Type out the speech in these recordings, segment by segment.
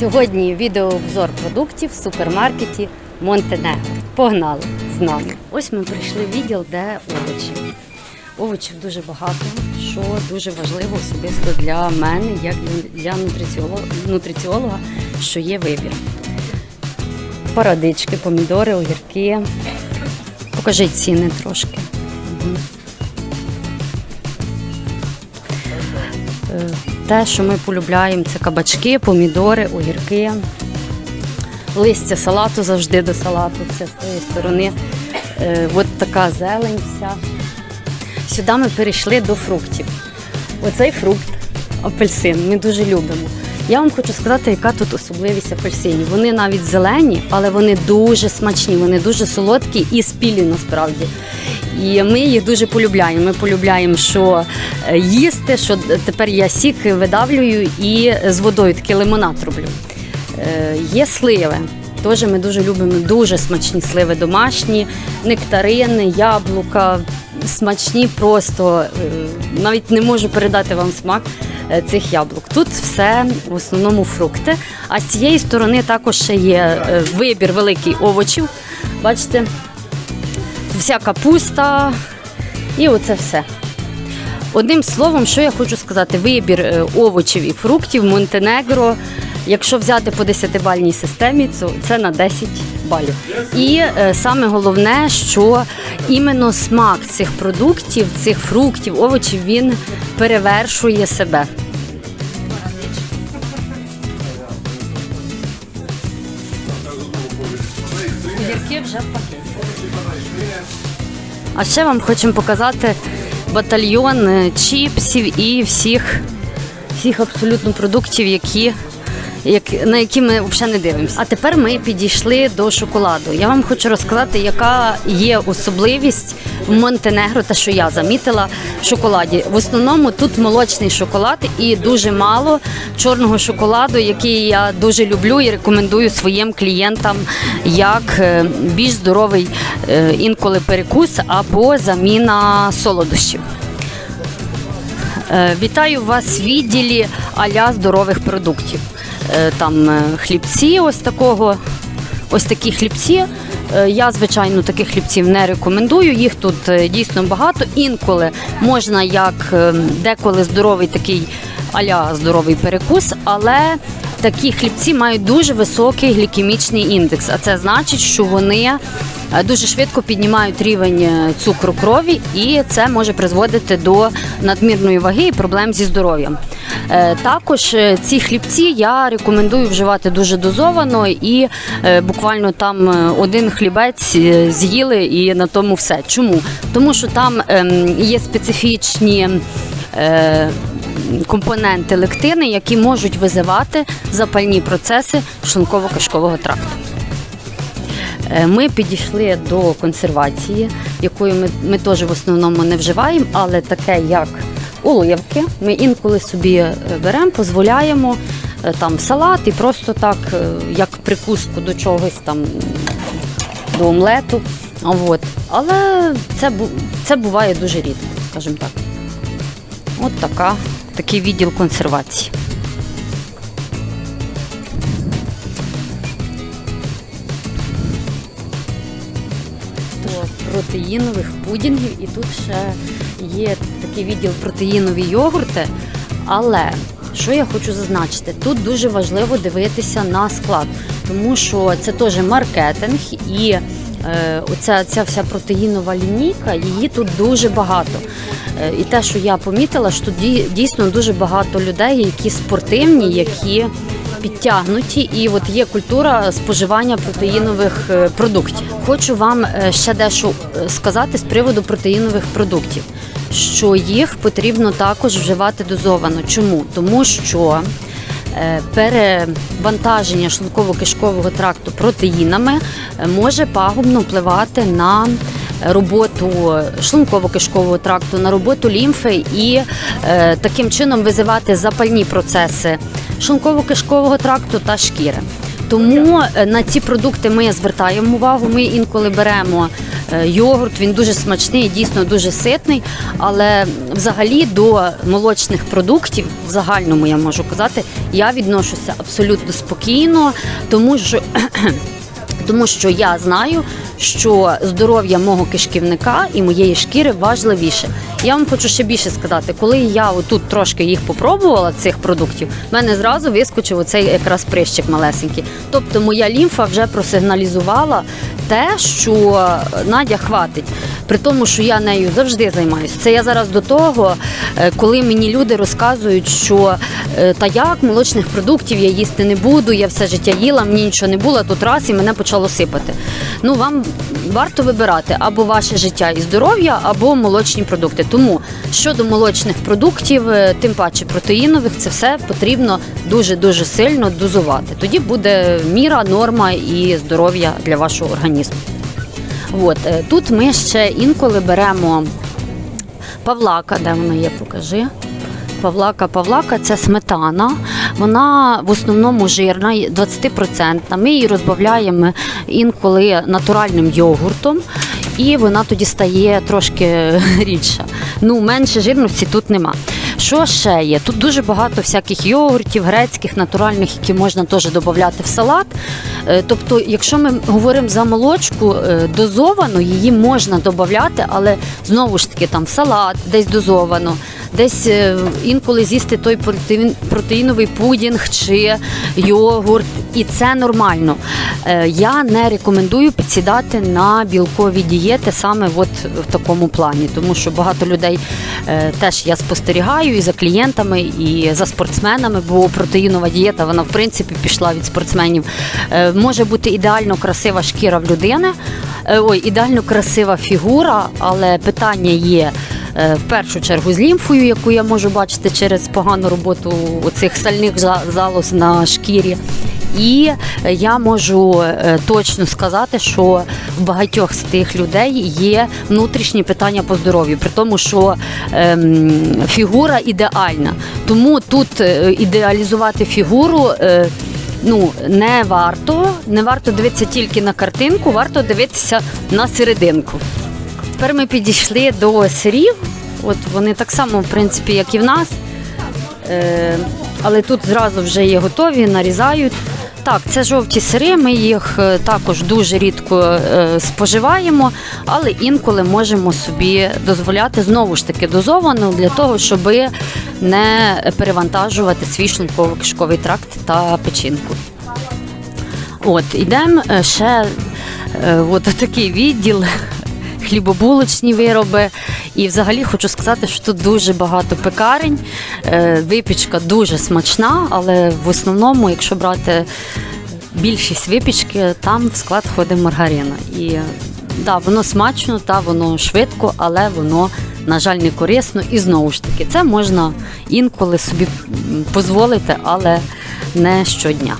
Сьогодні відеообзор продуктів в супермаркеті Монтенегро. Погнали з нами. Ось ми прийшли в відділ, де овочі. Овочів дуже багато, що дуже важливо особисто для мене, як для- нутриціолога, що є вибір. Парадички, помідори, огірки. Покажіть ціни трошки. Те, що ми полюбляємо, це кабачки, помідори, огірки. Листя салату завжди до салату. Це з тієї сторони. Е, От така зелень вся. Сюди ми перейшли до фруктів. Оцей фрукт, апельсин, ми дуже любимо. Я вам хочу сказати, яка тут особливість апельсинів. Вони навіть зелені, але вони дуже смачні, вони дуже солодкі і спілі насправді. І ми їх дуже полюбляємо. Ми полюбляємо, що е, їсти, що тепер я сік видавлюю і з водою такий лимонад роблю. Е, Є сливи. Теж ми дуже любимо дуже смачні сливи домашні, нектарини, яблука. Смачні просто е, навіть не можу передати вам смак цих яблук. Тут все в основному фрукти. А з цієї сторони також ще є вибір великий овочів. Бачите, вся капуста і оце все. Одним словом, що я хочу сказати, вибір е, овочів і фруктів Монтенегро, якщо взяти по 10-бальній системі, то це на 10 балів. І е, саме головне, що іменно смак цих продуктів, цих фруктів, овочів, він перевершує себе. Огірки вже в. А ще вам хочемо показати батальйон е, чіпсів і всіх, всіх абсолютно продуктів, які, як, на які ми взагалі не дивимося. А тепер ми підійшли до шоколаду. Я вам хочу розказати, яка є особливість в Монтенегро, те, що я замітила в шоколаді. В основному тут молочний шоколад і дуже мало чорного шоколаду, який я дуже люблю і рекомендую своїм клієнтам як е, більш здоровий е, інколи перекус або заміна солодощів. Е, Вітаю вас в відділі аля здорових продуктів. Е, Там е, хлібці, ось такого, ось такі хлібці. Е, Я, звичайно, таких хлібців не рекомендую. Їх тут дійсно багато. Інколи можна як деколи здоровий такий аля здоровий перекус, але такі хлібці мають дуже високий глікемічний індекс. А це значить, що вони дуже швидко піднімають рівень е, цукру крові, і це може призводити до надмірної ваги і проблем зі здоров'ям. Е, Також е, ці хлібці я рекомендую вживати дуже дозовано і е, буквально там е, один хлібець е, з'їли і на тому все. Чому? Тому що там ем, є специфічні. е, Компоненти лектини, які можуть визивати запальні процеси шлунково-кишкового тракту. Е, Ми підійшли до консервації, якої ми, ми теж в основному не вживаємо, але таке як оливки. Ми інколи собі е, беремо, дозволяємо е, там салат і просто так, як прикуску до чогось там до омлету. От. Але це, це буває дуже рідко, скажімо так. От така, такий відділ консервації. Протеїнових пудінгів, і тут ще є такий відділ протеїнові йогурти. Але що я хочу зазначити, тут дуже важливо дивитися на склад, тому що це теж маркетинг і е, оця ця вся протеїнова лінійка, її тут дуже багато. Е, і те, що я помітила, що тут дійсно дуже багато людей, які спортивні, які підтягнуті, і от є культура споживання протеїнових е, продуктів. Хочу вам е, ще дещо е, сказати з приводу протеїнових продуктів, що їх потрібно також вживати дозовано. Чому? Тому що перевантаження шлунково-кишкового тракту протеїнами може пагубно впливати на роботу шлунково-кишкового тракту, на роботу лімфи і е, таким чином визивати запальні процеси шлунково-кишкового тракту та шкіри. Тому е, на ці продукти ми звертаємо увагу. Ми інколи беремо е, йогурт. Він дуже смачний, дійсно дуже ситний. Але взагалі до молочних продуктів, в загальному я можу казати, я відношуся абсолютно спокійно, тому що. Тому що я знаю, що здоров'я мого кишківника і моєї шкіри важливіше. Я вам хочу ще більше сказати, коли я отут трошки їх попробувала, цих продуктів, в мене зразу вискочив оцей якраз прищик малесенький. Тобто моя лімфа вже просигналізувала те, що Надя хватить. При тому, що я нею завжди займаюся. Це я зараз до того, е, коли мені люди розказують, що е, та як молочних продуктів я їсти не буду, я все життя їла, мені нічого не було, тут раз і мене почало сипати. Ну вам варто вибирати або ваше життя і здоров'я, або молочні продукти. Тому щодо молочних продуктів, е, тим паче протеїнових, це все потрібно дуже дуже сильно дозувати. Тоді буде міра, норма і здоров'я для вашого організму. От е, тут ми ще інколи беремо павлака, де вона є, покажи. Павлака, павлака це сметана. Вона в основному жирна, 20%. Ми її розбавляємо інколи натуральним йогуртом, і вона тоді стає трошки рідша. Ну, менше жирності тут нема. Що ще є? Тут дуже багато всяких йогуртів, грецьких, натуральних, які можна теж додати в салат. Е, Тобто, якщо ми говоримо за молочку дозовано дозовану, її можна додати, але знову ж таки там в салат, десь дозовано, десь е, інколи з'їсти той протеїн, протеїновий пудінг чи йогурт, і це нормально. Е, Я не рекомендую підсідати на білкові дієти саме от в такому плані, тому що багато людей е, теж я спостерігаю і за клієнтами, і за спортсменами, бо протеїнова дієта вона в принципі пішла від спортсменів. Може бути ідеально красива шкіра в людини, ой, ідеально красива фігура, але питання є. Е, В першу чергу з лімфою, яку я можу бачити через погану роботу оцих сальних залоз на шкірі. І е, я можу е, точно сказати, що в багатьох з тих людей є внутрішні питання по здоров'ю, при тому, що ем, фігура ідеальна. Тому тут ідеалізувати фігуру. Ну, не варто, не варто дивитися тільки на картинку, варто дивитися на серединку. Тепер ми підійшли до сирів. От вони так само, в принципі, як і в нас. Е, але тут зразу вже є готові, нарізають. Так, це жовті сири, ми їх е, також дуже рідко е, споживаємо, але інколи можемо собі дозволяти знову ж таки дозовано для того, щоб не перевантажувати свій шлунково-кишковий тракт та печінку. От, ідемо е, ще от такий відділ. Хлібобулочні вироби. І взагалі хочу сказати, що тут дуже багато пекарень. Е, Випічка дуже смачна, але в основному, якщо брати більшість випічки, там в склад входить маргарина. І да, воно смачно, та воно швидко, але воно, на жаль, не корисно. І знову ж таки, це можна інколи собі дозволити, але не щодня.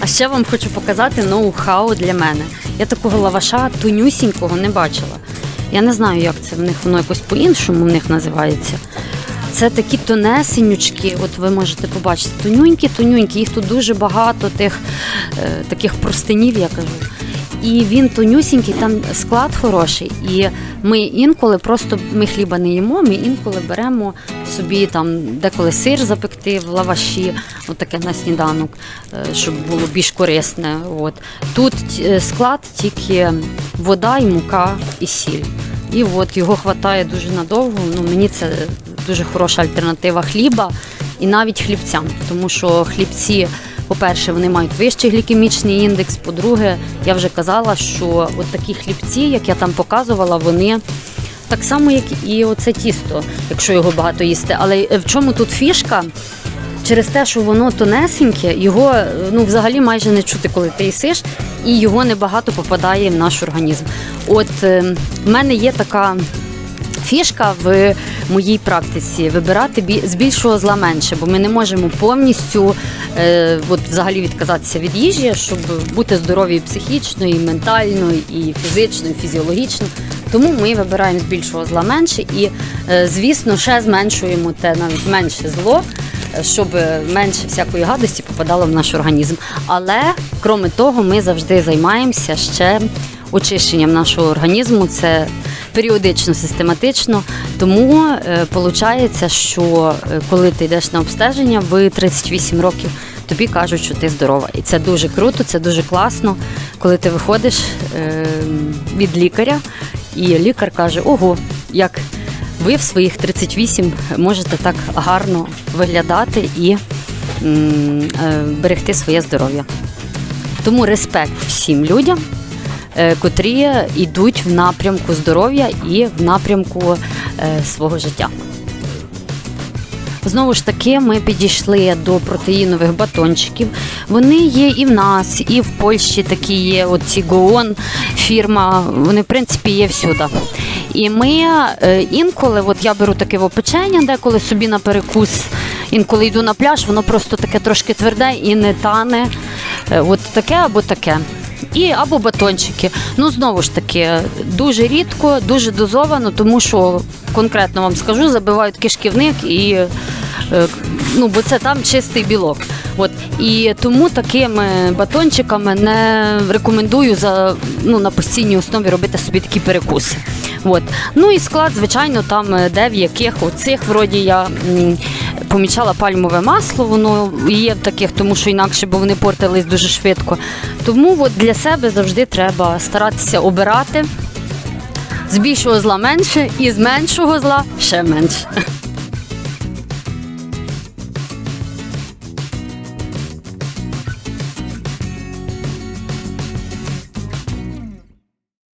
А ще вам хочу показати ноу-хау для мене. Я такого лаваша тонюсінького не бачила. Я не знаю, як це в них воно якось по-іншому в них називається. Це такі тонесенючки, от ви можете побачити, тонюнькі, тонюнькі, їх тут дуже багато, тих е, таких простинів, я кажу. І він тонюсінький, там склад хороший. І ми інколи просто ми хліба не їмо, ми інколи беремо собі там деколи сир запекти в лаваші, отаке на сніданок, е, щоб було більш корисне. От. Тут е, склад тільки вода і мука і сіль. І от його вистачає дуже надовго. Ну, мені це дуже хороша альтернатива хліба і навіть хлібцям, тому що хлібці. По-перше, вони мають вищий глікемічний індекс. По-друге, я вже казала, що от такі хлібці, як я там показувала, вони так само, як і оце тісто, якщо його багато їсти. Але в чому тут фішка? Через те, що воно тонесеньке, його ну взагалі майже не чути, коли ти їсиш, і його небагато попадає в наш організм. От е, в мене є така фішка в моїй практиці вибирати з більшого зла менше, бо ми не можемо повністю е, от взагалі відказатися від їжі, щоб бути здорові і психічно, і ментально, і фізично, і фізіологічно. Тому ми вибираємо з більшого зла менше і, е, звісно, ще зменшуємо те навіть менше зло, щоб менше всякої гадості попадало в наш організм. Але крім того, ми завжди займаємося ще очищенням нашого організму. Це періодично, систематично. Тому виходить, що е, коли ти йдеш на обстеження в 38 років, тобі кажуть, що ти здорова. І це дуже круто, це дуже класно, коли ти виходиш е, від лікаря, і лікар каже: Ого, як ви в своїх 38 можете так гарно виглядати і е, берегти своє здоров'я. Тому респект всім людям, е, котрі йдуть в напрямку здоров'я і в напрямку е, свого життя. Знову ж таки, ми підійшли до протеїнових батончиків. Вони є і в нас, і в Польщі такі є. Оці Гоон фірма, вони в принципі є всюди. І ми е, інколи, от я беру таке печення, деколи собі на перекус, інколи йду на пляж, воно просто таке трошки тверде і не тане. Е, От таке або таке. І або батончики. Ну знову ж таки, дуже рідко, дуже дозовано, тому що конкретно вам скажу, забивають кишківник і е, ну, бо це там чистий білок. От і тому такими батончиками не рекомендую за ну на постійній основі робити собі такі перекуси. От. Ну і склад, звичайно, там е, де в яких оцих вроді я помічала пальмове масло, воно є в таких, тому що інакше бо вони портились дуже швидко. Тому от для себе завжди треба старатися обирати з більшого зла менше і з меншого зла ще менше.